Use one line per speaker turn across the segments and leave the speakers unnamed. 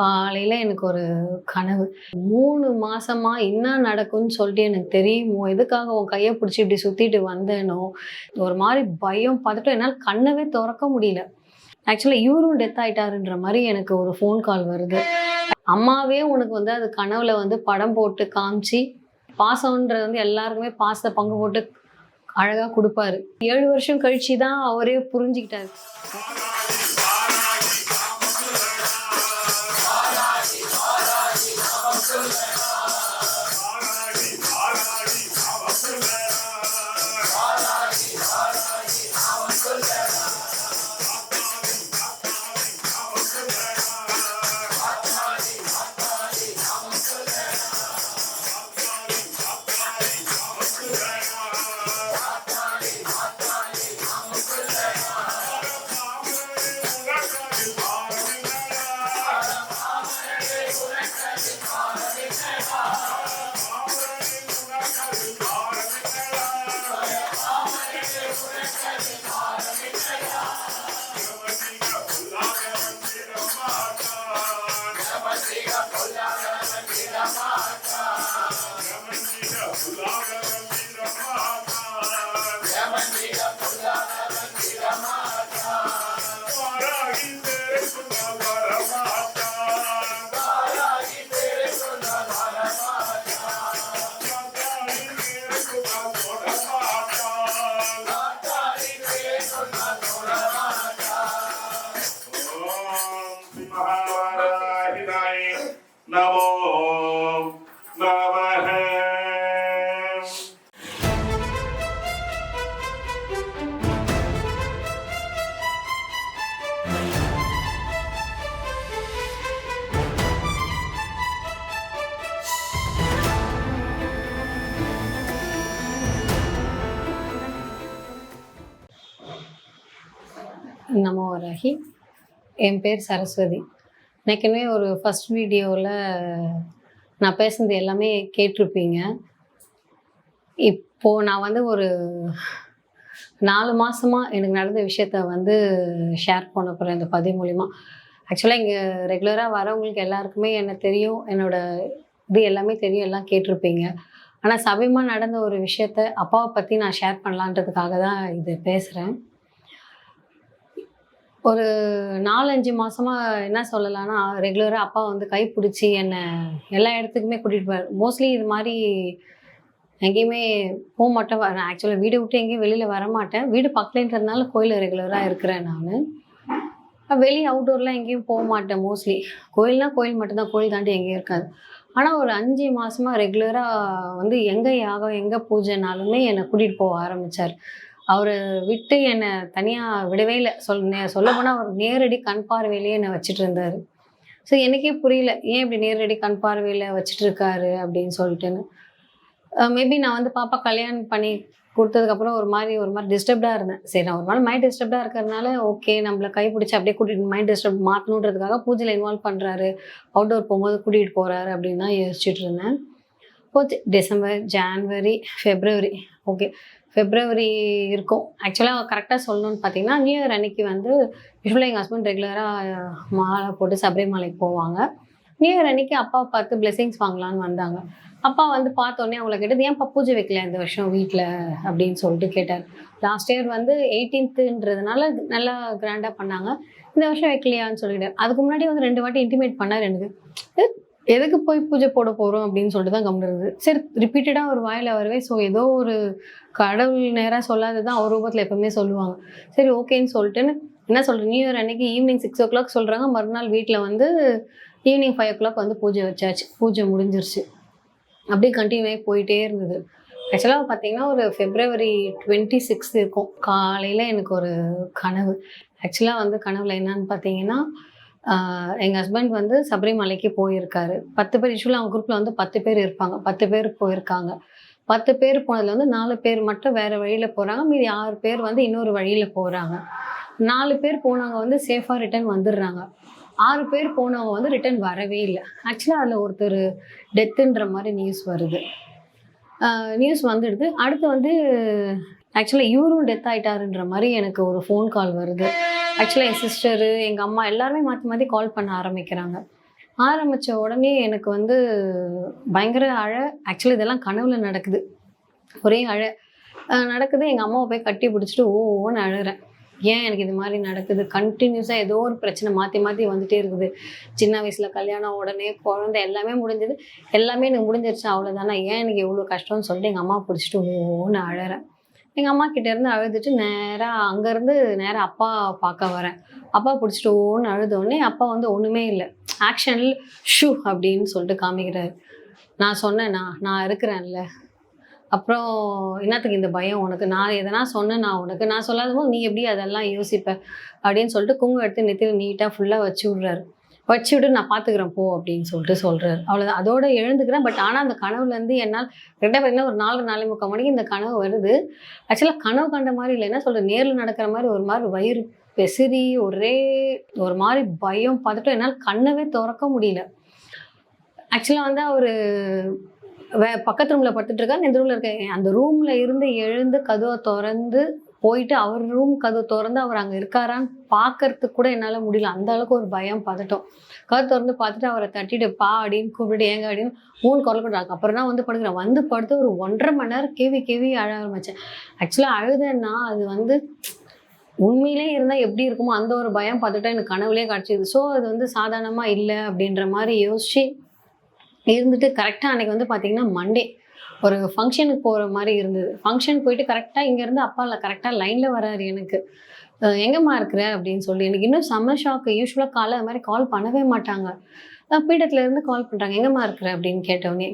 காலையில் எனக்கு ஒரு கனவு. மூணு மாசமா என்ன நடக்கும்னு சொல்லிட்டு எனக்கு தெரியுமோ. எதுக்காக உன் கையை பிடிச்சி இப்படி சுற்றிட்டு வந்தேனோ? ஒரு மாதிரி பயம் பார்த்துட்டு என்னால் கண்ணவே திறக்க முடியல. ஆக்சுவலாக இவரும் டெத் ஆகிட்டாருன்ற மாதிரி எனக்கு ஒரு ஃபோன் கால் வருது. அம்மாவே உனக்கு வந்து அது கனவுல வந்து படம் போட்டு காமிச்சு பாசம்ன்றது வந்து எல்லாருக்குமே பாசத்தை பங்கு போட்டு அழகாக கொடுப்பாரு. ஏழு வருஷம் கழிச்சு தான் அவரே புரிஞ்சுக்கிட்டாரு.
நமோ
வராகி என் பேர் சரஸ்வதி. ஏற்கனவே ஒரு ஃபஸ்ட் வீடியோவில் நான் பேசுனது எல்லாமே கேட்டிருப்பீங்க. இப்போது நான் வந்து ஒரு நாலு மாதமாக எனக்கு நடந்த விஷயத்த வந்து ஷேர் பண்ண போகிறேன் இந்த பதிவு மூலிமா ஆக்சுவலாக இங்கே ரெகுலராக வரவங்களுக்கு எல்லாருக்குமே என்ன தெரியும் என்னோடய இது எல்லாமே தெரியும் எல்லாம் கேட்டிருப்பீங்க. ஆனால் சமயமாக நடந்த ஒரு விஷயத்த அப்பாவை பற்றி நான் ஷேர் பண்ணலான்றதுக்காக தான் இது பேசுகிறேன் ஒரு நாலஞ்சு மாசமா என்ன சொல்லலாம்னா ரெகுலராக அப்பா வந்து கை பிடிச்சி என்னை எல்லா இடத்துக்குமே கூட்டிகிட்டு போவார் மோஸ்ட்லி இது மாதிரி எங்கேயுமே போக மாட்டேன். வரேன் ஆக்சுவலாக வீடை விட்டு எங்கேயும் வெளியில் வர மாட்டேன். வீடு பக்கத்துலன்றதுனால கோயிலில் ரெகுலராக இருக்கிறேன் நான். வெளியே அவுட்டோர்லாம் எங்கேயும் போக மாட்டேன் மோஸ்ட்லி கோயில்னா கோயில் மட்டும்தான். கோயில் தாண்டி எங்கேயும் இருக்காது. ஆனால் ஒரு அஞ்சு மாசமா ரெகுலராக வந்து எங்கே யாகம் எங்கே பூஜைனாலுமே என்னை கூட்டிகிட்டு போக ஆரம்பித்தார் அவர் விட்டு என்னை தனியாக விடவே இல்லை. சொல் சொல்ல போனால் அவர் நேரடி கண் பார்வையிலேயே என்னை வச்சுட்டு இருந்தார். ஸோ எனக்கே புரியல. ஏன் இப்படி நேரடி கண் பார்வையில் வச்சுட்டு இருக்காரு அப்படின்னு சொல்லிட்டுன்னு. மேபி நான் வந்து பாப்பா கல்யாணம் பண்ணி கொடுத்ததுக்கப்புறம் ஒரு மாதிரி ஒரு மாதிரி டிஸ்டர்ப்டாக இருந்தேன். சரி நான் ஒரு மாதிரி மைண்ட் டிஸ்டர்ப்டாக இருக்கிறதுனால ஓகே நம்மளை கை பிடிச்சி அப்படியே கூட்டிகிட்டு மைண்ட் டிஸ்டர்ப் மாற்றணுன்றதுக்காக பூஜையில் இன்வால்வ் பண்ணுறாரு அவுட்டோர் போகும்போது கூட்டிகிட்டு போகிறாரு அப்படின்னு தான் யோசிச்சுட்டு இருந்தேன். போச்சு. December January February okay February இருக்கும். ஆக்சுவலாக கரெக்டாக சொல்லணும்னு பார்த்தீங்கன்னா நியூ இயர் அன்னைக்கு வந்து யூஸ்வலாக எங்கள் ஹஸ்பண்ட் ரெகுலராக மாலை போட்டு சபரிமலைக்கு போவாங்க. நியூ இயர் அன்னைக்கு அப்பா பார்த்து பிளெஸிங்ஸ் வாங்கலான்னு வந்தாங்க. அப்பா வந்து பார்த்தோன்னே அவங்கள கேட்டது ஏன் பப்பூஜை வைக்கல இந்த வருஷம் வீட்டில் அப்படின்னு சொல்லிட்டு கேட்டார். லாஸ்ட் இயர் வந்து எயிட்டீன்த்துன்றதுனால நல்லா கிராண்டாக பண்ணாங்க. இந்த வருஷம் வைக்கலையான்னு சொல்லிட்டார் அதுக்கு முன்னாடி வந்து ரெண்டு வாட்டி இன்டிமேட் பண்ணார் எனக்கு. எதுக்கு போய் பூஜை போட போகிறோம் அப்படின்னு சொல்லிட்டு தான் கம்முனு இருந்தது. சரி ரிப்பீட்டடாக ஒரு வாயில் வரவே ஸோ ஏதோ ஒரு கடவுள் நேராக சொல்லாதது தான் அவர் ரூபத்தில் எப்பவுமே சொல்லுவாங்க. சரி ஓகேன்னு சொல்லிட்டுன்னு என்ன சொல்கிறேன் நியூ இயர் அன்னைக்கு ஈவினிங் சிக்ஸ் ஓ கிளாக் சொல்கிறாங்க மறுநாள் வீட்டில் வந்து ஈவினிங் ஃபைவ் ஓ கிளாக் வந்து பூஜை வச்சாச்சு. பூஜை முடிஞ்சிருச்சு. அப்படியே கண்டினியூ ஆகி போயிட்டே இருந்தது. ஆக்சுவலாக பார்த்தீங்கன்னா ஒரு ஃபெப்ரவரி டுவெண்ட்டி சிக்ஸ் இருக்கும். காலையில் எனக்கு ஒரு கனவு. ஆக்சுவலாக வந்து கனவில் என்னன்னு பார்த்தீங்கன்னா எங்கள் ஹஸ்பண்ட் வந்து சபரிமலைக்கு போயிருக்காரு. பத்து பேர் யூஸ்வலாக அவங்க குரூப்பில் வந்து பத்து பேர் இருப்பாங்க. பத்து பேர் போயிருக்காங்க. பத்து பேர் போனதுல வந்து நாலு பேர் மட்டும் வேறு வழியில் போகிறாங்க மீதி ஆறு பேர் வந்து இன்னொரு வழியில் போகிறாங்க நாலு பேர் போனவங்க வந்து சேஃபாக ரிட்டர்ன் வந்துடுறாங்க. ஆறு பேர் போனவங்க வந்து ரிட்டர்ன் வரவே இல்லை. ஆக்சுவலாக அதில் ஒருத்தர் டெத்துன்ற மாதிரி நியூஸ் வருது. நியூஸ் வந்துடுது. அடுத்து வந்து ஆக்சுவலாக இவரும் டெத் ஆகிட்டாருன்ற மாதிரி எனக்கு ஒரு ஃபோன் கால் வருது. ஆக்சுவலாக என் சிஸ்டரு எங்கள் அம்மா எல்லாருமே மாற்றி மாற்றி கால் பண்ண ஆரம்பிக்கிறாங்க. ஆரம்பித்த உடனே எனக்கு வந்து பயங்கர அழ ஆக்சுவலி இதெல்லாம் கனவுல நடக்குது. ஒரே அழ. நடக்குது. எங்கள் அம்மாவை போய் கட்டி பிடிச்சிட்டு ஓ ஓன்னு அழுகிறேன் ஏன் எனக்கு இது மாதிரி நடக்குது? கண்டினியூஸாக ஏதோ ஒரு பிரச்சனை மாற்றி மாற்றி வந்துட்டே இருக்குது. சின்ன வயசில் கல்யாணம் உடனே குழந்தை எல்லாமே முடிஞ்சது. எல்லாமே எனக்கு முடிஞ்சிருச்சு. அவ்வளோதானே ஏன் எனக்கு எவ்வளோ கஷ்டம்னு சொல்லிட்டு எங்கள் அம்மா பிடிச்சிட்டு ஓன்னு அழகிறேன் எங்கள் அம்மா கிட்டேருந்து அழுதுட்டு நேராக அங்கேருந்து நேராக அப்பா பார்க்க வரேன். அப்பா பிடிச்சிட்டு ஓன்னு அழுதோடனே அப்பா வந்து ஒன்றுமே இல்லை. ஆக்ஷனில் ஷூ அப்படின்னு சொல்லிட்டு காமிக்கிறாரு. நான் சொன்னேண்ணா நான் இருக்கிறேன்ல. அப்புறம் என்னத்துக்கு இந்த பயம் உனக்கு? நான் எதனா சொன்னேன் நான் உனக்கு? நான் சொல்லாத போது நீ எப்படி அதெல்லாம் யோசிப்ப? அப்படின்னு சொல்லிட்டு குங்குமம் எடுத்து நெத்தியில் நீட்டாக ஃபுல்லாக வச்சு விட்றாரு. வச்சு விட்டு நான் பார்த்துக்கிறேன் போ அப்படின்னு சொல்லிட்டு சொல்கிறார் அவ்வளோதான் அதோட எழுந்துக்கிறேன். பட் ஆனால் அந்த கனவுலேருந்து என்னால் ரெண்டாவது பார்த்தீங்கன்னா ஒரு நாலு நாலு முக்கால் மணிக்கு இந்த கனவு வருது. ஆக்சுவலாக கனவு கண்ட மாதிரி இல்லை. என்ன சொல்கிறது நேரில் நடக்கிற மாதிரி ஒரு மாதிரி வயிறு பெசிரி ஒரே ஒரு மாதிரி பயம் பார்த்துட்டு என்னால் கண்ணவே திறக்க முடியல. ஆக்சுவலாக வந்து அவர் வே பக்கத்து ரூமில் படுத்துட்டு இருக்காரு. இந்த ரூமில் இருக்க அந்த ரூமில் இருந்து எழுந்து கதவை திறந்து போயிட்டு அவர் ரூம் கதவு திறந்து அவர் அங்கே இருக்காரான்னு பார்க்கறதுக்கு கூட என்னால் முடியல. அந்த அளவுக்கு ஒரு பயம் பதட்டம். கதவு திறந்து பார்த்துட்டு அவரை தட்டிட்டு பா அப்படின்னு கூப்பிட்டு ஏங்க அப்படின்னு மூணு குரல் கொடுறாங்க அப்புறம் தான் வந்து படுக்கிறேன். வந்து படுத்து ஒரு ஒன்றரை மணி நேரம் கேவி கேவி அழ ஆரம்பித்தேன் ஆக்சுவலாக அழுதேன்னா அது வந்து உண்மையிலே இருந்தால் எப்படி இருக்குமோ அந்த ஒரு பயம் பார்த்துட்டா எனக்கு கனவுலேயே கிடச்சிது ஸோ அது வந்து சாதாரணமாக இல்லை அப்படின்ற மாதிரி யோசிச்சு இருந்துட்டு கரெக்டாக அன்னைக்கு வந்து பார்த்திங்கன்னா மண்டே ஒரு ஃபங்க்ஷனுக்கு போகிற மாதிரி இருந்தது. ஃபங்க்ஷன் போயிட்டு கரெக்டாக இங்கேருந்து அப்பா இல்லை கரெக்டாக லைனில் வராரு எனக்கு. எங்கேம்மா இருக்கிற? அப்படின்னு சொல்லி. எனக்கு இன்னும் செம்ம ஷாக்கு யூஸ்வலாக காலை அது மாதிரி கால் பண்ணவே மாட்டாங்க. பீடத்துலேருந்து கால் பண்ணுறாங்க எங்கேம்மா இருக்கிற? அப்படின்னு கேட்டவுடனே.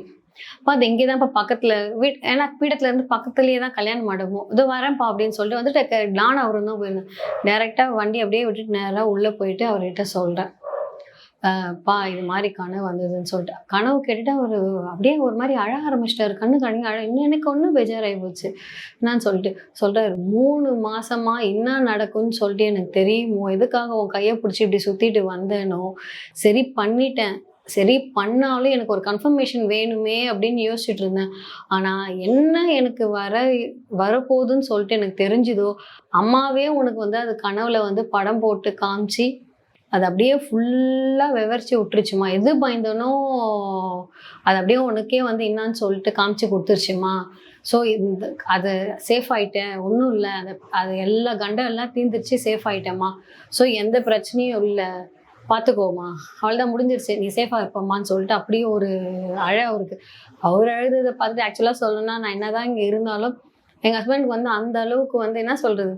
அப்பா அது இங்கே தான்ப்பா பக்கத்தில் வீட் ஏன்னா பீடத்துலேருந்து பக்கத்துலேயே தான் கல்யாணம் மண்டபம் இது வரேன்ப்பா அப்படின்னு சொல்லிட்டு வந்துட்டு நான் அவரும் தான் போயிருந்தேன் டேரெக்டாக வண்டி அப்படியே விட்டுட்டு நேராக உள்ளே போயிட்டு அவர்கிட்ட சொல்கிறேன் பா இது மாதிரி கனவு வந்ததுன்னு சொல்லிட்டு. கனவு கேட்டுட்டு அவர் அப்படியே ஒரு மாதிரி அழ ஆரம்பிச்சிட்டாரு. கண்ணு கண்ணு அழ இன்னும் எனக்கு ஒன்றும் பெஜாராகி போச்சு. என்னன்னு சொல்லிட்டு சொல்கிறாரு மூணு மாசமா என்ன நடக்கும்னு சொல்லிட்டு எனக்கு தெரியுமோ எதுக்காக உன் கையை பிடிச்சி இப்படி சுற்றிட்டு வந்தேனோ? சரி பண்ணிட்டேன். சரி பண்ணாலும் எனக்கு ஒரு கன்ஃபர்மேஷன் வேணுமே அப்படின்னு யோசிச்சுட்டு இருந்தேன். ஆனால் என்ன எனக்கு வர வரப்போகுதுன்னு சொல்லிட்டு எனக்கு தெரிஞ்சுதோ அம்மாவே உனக்கு வந்து அது கனவுல வந்து படம் போட்டு காமிச்சு அது அப்படியே ஃபுல்லாக விவரிச்சு விட்டுருச்சுமா. எது பயந்தனோ அது அப்படியே உனக்கே வந்து என்னான்னு சொல்லிட்டு காமிச்சு கொடுத்துருச்சுமா. ஸோ இந்த அது சேஃப் ஆயிட்டேன். ஒன்றும் இல்லை. அது அது எல்லா கண்டம் எல்லாம் தீர்ந்துருச்சு சேஃப் ஆயிட்டேம்மா. ஸோ எந்த பிரச்சனையும் இல்லை. பார்த்துக்கோமா அவ்வளோதான் முடிஞ்சிருச்சு. நீ சேஃபாக இருப்பம்மான்னு சொல்லிட்டு அப்படியே ஒரு அழ அவருக்கு. அவர் அழுததை பார்த்துட்டு ஆக்சுவலாக சொல்லணும்னா நான் என்னதான் இங்கே இருந்தாலும் எங்கள் ஹஸ்பண்டுக்கு வந்து அந்த அளவுக்கு வந்து என்ன சொல்கிறது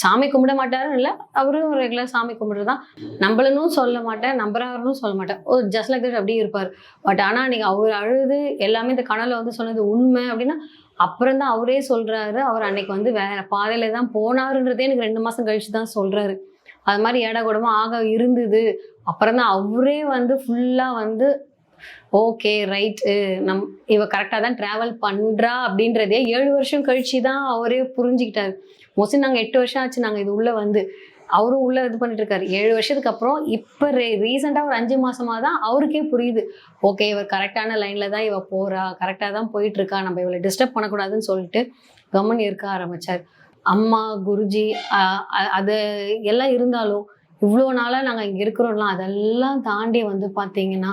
சாமி கும்பிட மாட்டாரும் இல்லை அவரும் ரெகுலர் சாமி கும்பிட்றதான் நம்மளனும் சொல்ல மாட்டேன் நம்புறவரும் சொல்ல மாட்டேன். ஓ ஜஸ்ட் லைக் தட் அப்படியே இருப்பார். பட் ஆனால் நீங்கள் அவர் அழுது எல்லாமே இந்த கனவுல வந்து சொன்னது உண்மை அப்படின்னா அப்புறம் தான் அவரே சொல்கிறாரு அவர் அன்னைக்கு வந்து வேற பாதையில தான் போனாருன்றதே எனக்கு ரெண்டு மாதம் கழிச்சு தான் சொல்கிறாரு அது மாதிரி ஏடா கூடமா ஆக இருந்தது. அப்புறம் தான் அவரே வந்து ஃபுல்லாக வந்து ஓகே ரைட்டு நம் இவ கரெக்டாக தான் ட்ராவல் பண்ணுறா அப்படின்றதே ஏழு வருஷம் கழிச்சு தான் அவரே புரிஞ்சுக்கிட்டாரு. மோஸ்ட்லி நாங்கள் எட்டு வருஷம் ஆச்சு நாங்கள் இது உள்ளே வந்து. அவரும் உள்ளே இது பண்ணிட்டு இருக்காரு. ஏழு வருஷத்துக்கு அப்புறம் இப்போ ரீ ரீசெண்டாக ஒரு அஞ்சு மாசமாக தான் அவருக்கே புரியுது. ஓகே இவர் கரெக்டான லைனில் தான் இவ போகிறா கரெக்டாக தான் போயிட்டு இருக்கா நம்ம இவளை டிஸ்டர்ப் பண்ணக்கூடாதுன்னு சொல்லிட்டு கவர்மெண்ட் இருக்க ஆரம்பிச்சார். அம்மா குருஜி அது எல்லாம் இருந்தாலும் இவ்வளோ நாளாக நாங்கள் இங்கே இருக்கிறோம்லாம் அதெல்லாம் தாண்டி வந்து பார்த்தீங்கன்னா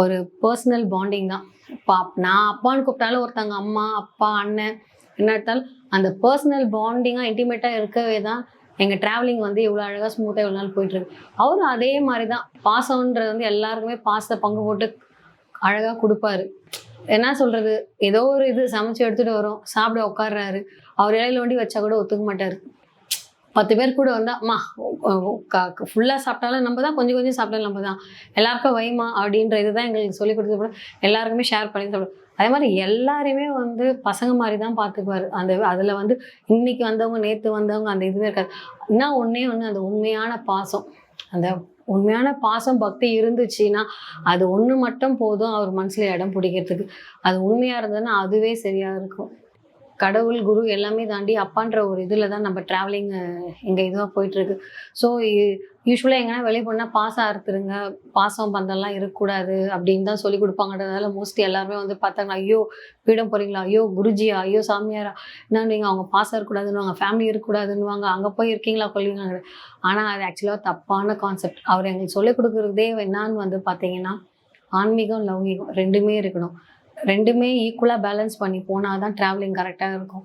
ஒரு பர்சனல் பாண்டிங் தான். பா நான் அப்பான்னு கூப்பிட்டாலும் ஒருத்தங்க அம்மா அப்பா அண்ணன் என்ன எடுத்தாலும் அந்த பர்சனல் பாண்டிங்காக இன்டிமேட்டாக இருக்கவே தான் எங்கள் ட்ராவலிங் வந்து இவ்வளோ அழகாக ஸ்மூத்தாக இவ்வளோ நாள் போயிட்டுருக்கு அவரும் அதே மாதிரி தான் பாசம்ன்றது வந்து எல்லாருக்குமே பாசத்தை பங்கு போட்டு அழகாக கொடுப்பாரு. என்ன சொல்கிறது ஏதோ ஒரு இது சமைச்சு எடுத்துகிட்டு வரோம். சாப்பிட உட்காடுறாரு அவர் இலையில வண்டி வச்சா கூட ஒத்துக்க மாட்டார். பத்து பேர் கூட வந்தால் அம்மா ஃபுல்லாக சாப்பிட்டாலும் நம்ம தான் கொஞ்சம் கொஞ்சம் சாப்பிட்டாலும் நம்ம தான். எல்லாருக்கும் வைமா அப்படின்ற இதுதான் எங்களுக்கு சொல்லி கொடுத்தது கூட எல்லாருக்குமே ஷேர் பண்ணி சாப்பிடும் அதே மாதிரி எல்லாரையுமே வந்து பசங்க மாதிரி தான் பார்த்துக்குவாரு அந்த அதில் வந்து இன்னைக்கு வந்தவங்க நேற்று வந்தவங்க அந்த இதுவே இருக்காது. என்ன ஒன்றே ஒன்று அந்த உண்மையான பாசம். அந்த உண்மையான பாசம் பக்தி இருந்துச்சுன்னா அது ஒன்று மட்டும் போதும் அவர் மனசில் இடம் பிடிக்கிறதுக்கு. அது உண்மையாக இருந்ததுன்னா அதுவே சரியாக இருக்கும். கடவுள் குரு எல்லாமே தாண்டி அப்பான்ற ஒரு இதில் தான் நம்ம ட்ராவலிங் எங்கள் இதுவாக போயிட்டுருக்கு. ஸோ யூஸ்வலாக எங்கன்னா வெளியே போனால் பாசம் அறுத்துருங்க பாசம் பந்தம்லாம் இருக்கக்கூடாது அப்படின்னு தான் சொல்லி கொடுப்பாங்கன்றதால மோஸ்ட்லி எல்லாருமே வந்து பார்த்தாங்க ஐயோ பீடம் போகிறீங்களா ஐயோ குருஜியா? ஐயோ சாமியாரா? என்னன்னு நீங்கள் அவங்க பாசம் இருக்கக்கூடாதுன்னு ஃபேமிலி இருக்கக்கூடாதுன்னுவாங்க அங்கே போய் இருக்கீங்களா கொள்வீங்களா ஆனால் அது ஆக்சுவலாக தப்பான கான்செப்ட் அவர் எங்களுக்கு சொல்லிக் கொடுக்குறதே என்னான்னு வந்து பார்த்தீங்கன்னா ஆன்மீகம் லௌகீகம் ரெண்டுமே இருக்கணும். ரெண்டுமே ஈக்குவலாக பேலன்ஸ் பண்ணி போனால் தான் ட்ராவலிங் கரெக்டாக இருக்கும்.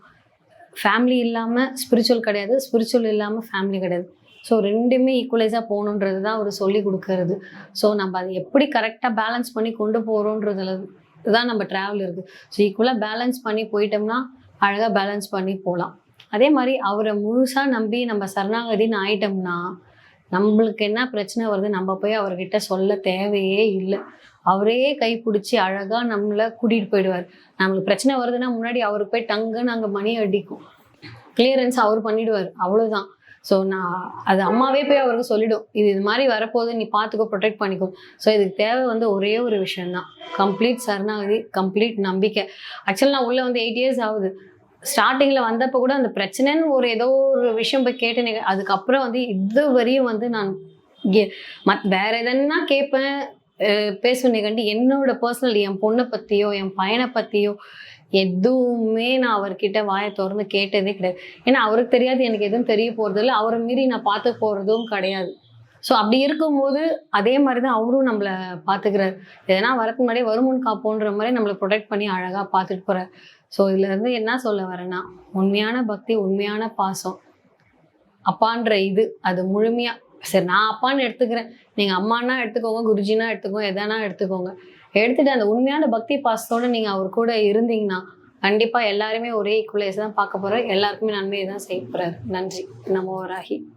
ஃபேமிலி இல்லாமல் ஸ்பிரிச்சுவல் கிடையாது ஸ்பிரிச்சுவல் இல்லாமல் ஃபேமிலி கிடையாது. ஸோ ரெண்டுமே ஈக்குவலைஸாக போகணுன்றது தான் அவர் சொல்லி கொடுக்கறது. ஸோ நம்ம அதை எப்படி கரெக்டாக பேலன்ஸ் பண்ணி கொண்டு போகிறோன்றதுல தான் நம்ம ட்ராவல் இருக்குது ஸோ ஈக்குவலாக பேலன்ஸ் பண்ணி போயிட்டோம்னா அழகாக பேலன்ஸ் பண்ணி போகலாம் அதே மாதிரி அவரை முழுசாக நம்பி நம்ம சரணாகதின்னு ஆயிட்டோம்னா நம்மளுக்கு என்ன பிரச்சனை வருது நம்ம போய் அவர்கிட்ட சொல்ல தேவையே இல்லை. அவரே கை பிடிச்சி அழகாக நம்மளை கூட்டிகிட்டு போயிடுவார். நம்மளுக்கு பிரச்சனை வருதுன்னா முன்னாடி அவருக்கு போய் டங்குன்னு அங்கே மணி அடிக்கும். கிளியரன்ஸ் அவர் பண்ணிடுவார். அவ்வளோதான் ஸோ நான் அது அம்மாவே போய் அவருக்கு சொல்லிடும். இது இது மாதிரி வரப்போகுது நீ பார்த்துக்கோ ப்ரொடெக்ட் பண்ணிக்கோ. ஸோ இதுக்கு தேவை வந்து ஒரே ஒரு விஷயம்தான். கம்ப்ளீட் சரணாகதி கம்ப்ளீட் நம்பிக்கை. ஆக்சுவலாக நான் உள்ளே வந்து எயிட் இயர்ஸ் ஆகுது. ஸ்டார்டிங்கில் வந்தப்போ கூட அந்த பிரச்சனைன்னு ஒரு ஏதோ ஒரு விஷயம் போய் கேட்டேனே அதுக்கப்புறம் வந்து இது வரையும் வந்து நான் மத் வேற எதனா கேட்பேன். பேசுனே கண்டு என்னோட பர்சனல் என் பொண்ணை பற்றியோ என் பையனை பற்றியோ எதுவுமே நான் அவர்கிட்ட வாயை திறந்து கேட்டதே கிடையாது. ஏன்னா அவருக்கு தெரியாது எனக்கு எதுவும் தெரிய போகிறது இல்லை அவரை மீறி நான் பார்த்து போகிறதும் கிடையாது. ஸோ அப்படி இருக்கும்போது அதே மாதிரி தான் அவரும் நம்மளை பார்த்துக்கிறார். எதனா வரதுக்கு முன்னாடியே வருமுன் காப்போன்ற மாதிரி நம்மளை ப்ரொடெக்ட் பண்ணி அழகாக பார்த்துட்டு போகிறார் ஸோ இதுலேருந்து என்ன சொல்ல வரேன்னா உண்மையான பக்தி உண்மையான பாசம். அப்பான்ற இது அது முழுமையாக சரி நான் அப்பான்னு எடுத்துக்கிறேன். நீங்கள் அம்மானா எடுத்துக்கோங்க குருஜினா எடுத்துக்கோங்க எதானா எடுத்துக்கோங்க. எடுத்துட்டு அந்த உண்மையான பக்தி பாசத்தோட நீங்கள் அவர் கூட இருந்தீங்கன்னா கண்டிப்பாக எல்லாருமே ஒரே ஈக்குவலைஸ் தான் பார்க்க போகிறார் எல்லாருக்குமே நன்மையை தான் செய்ய போகிறார் நன்றி. நம்ம ராகி